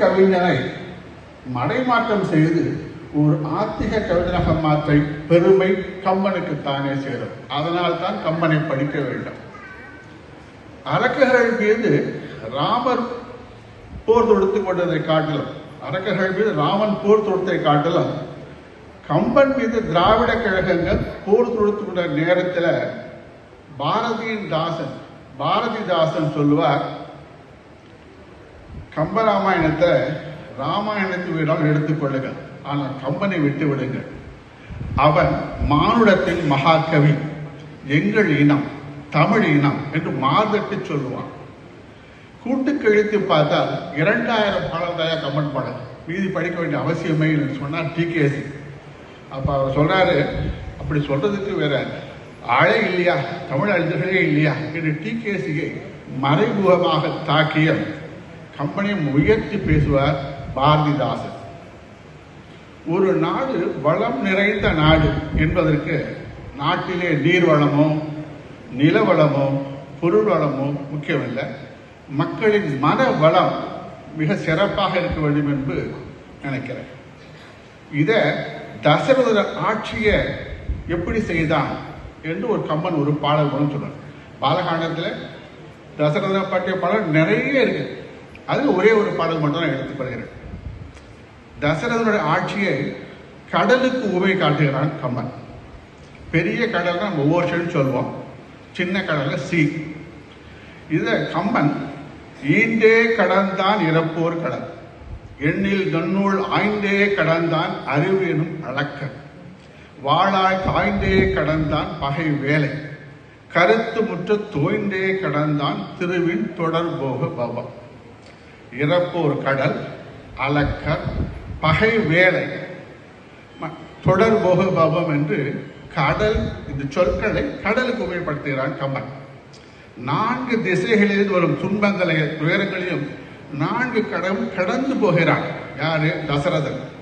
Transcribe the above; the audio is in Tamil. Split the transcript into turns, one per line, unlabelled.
கவிஞனை மடைமாற்றம் செய்து ஒரு ஆத்திக கவிஞனாக மாற்ற பெருமை கம்பனுக்கு தானே சேரும். அதனால் தான் கம்பனை படிக்க வேண்டும். அரக்கர்கள் மீது ராமர் போர் தொடுத்து கொண்டதை காட்டிலும் அரக்கர்கள் மீது ராமன் போர் தொடுத்ததை காட்டிலும் கம்பன் மீது திராவிட கழகங்கள் போர் தொடுத்து கொண்ட நேரத்தில் பாரதியின் தாசன் பாரதிதாசன் சொல்லுவார் கம்பராமாயணத்தை ராமாயணத்தை விடாமல் எடுத்துக்கொள்ளுங்கள் ஆனால் கம்பனை விட்டு விடுங்கள். அவன் மானுடத்தின் மகாகவி. எங்கள் இனம் தமிழ் இனம் என்று மாதட்டு சொல்லுவான். கூட்டு கழித்து பார்த்தால் இரண்டாயிரம் பாடல் தான் கம்பன் பாடல். மீதி படிக்க வேண்டிய அவசியமே இல்லைன்னு சொன்னார் டிகேசி அப்போ அவர் சொல்கிறாரு அப்படி சொல்றதுக்கு வேற ஆளே இல்லையா? தமிழ் அறிஞர்களே இல்லையா? என்று டிகேசியை மறைமுகமாக தாக்கிய கம்பெனியை உயர்த்தி பேசுவார் பாரதிதாசன். ஒரு நாடு வளம் நிறைந்த நாடு என்பதற்கு நாட்டிலே நீர் வளமோ நில பொருள் வளமோ முக்கியமில்லை. மக்களின் மன வளம் மிக சிறப்பாக இருக்க வேண்டும் என்று நினைக்கிறேன். இதை தசரத ஆட்சியை எப்படி செய்தான் என்று ஒரு கம்பன் ஒரு பாடல் மூலம் சொன்னார் பாலகாண்டத்தில் தசரதரை பற்றிய பாடல் நிறைய இருக்குது அதில் ஒரே ஒரு பாடல் மட்டும் நான் எடுத்துக்கொள்கிறேன் தசரதனுடைய ஆட்சியை கடலுக்கு உவை காட்டுகிறான் கம்மன் பெரிய கடல் நம்ம ஓஷன் சொல்லுவோம். சின்ன கடலில் சி. இதை கம்மன் ஈண்டே கடந்தான் இறப்போர் கடல். எண்ணில் நன்னூல் ஆய்ந்தே கடந்தான் அறிவு எனும் அளக்க வாழாய் காய்ந்தே கடந்தான் பகை வேலை. கருத்து முற்று தோய்ந்தே கடந்தான் திருவின் தொடர்போக பவம். இறப்பு ஒரு கடல் அலக்க பகை வேலை. ம- தொடர் போகபவம் என்று கடல் இந்த சொற்களை கடலுக்கு உபயோகப்படுத்துகிறான் கம்பன். நான்கு திசைகளில் வரும் துன்பங்களையும் துயரங்களையும் நான்கு கடவுள் கடந்து போகிறான். யாரு? தசரதன்.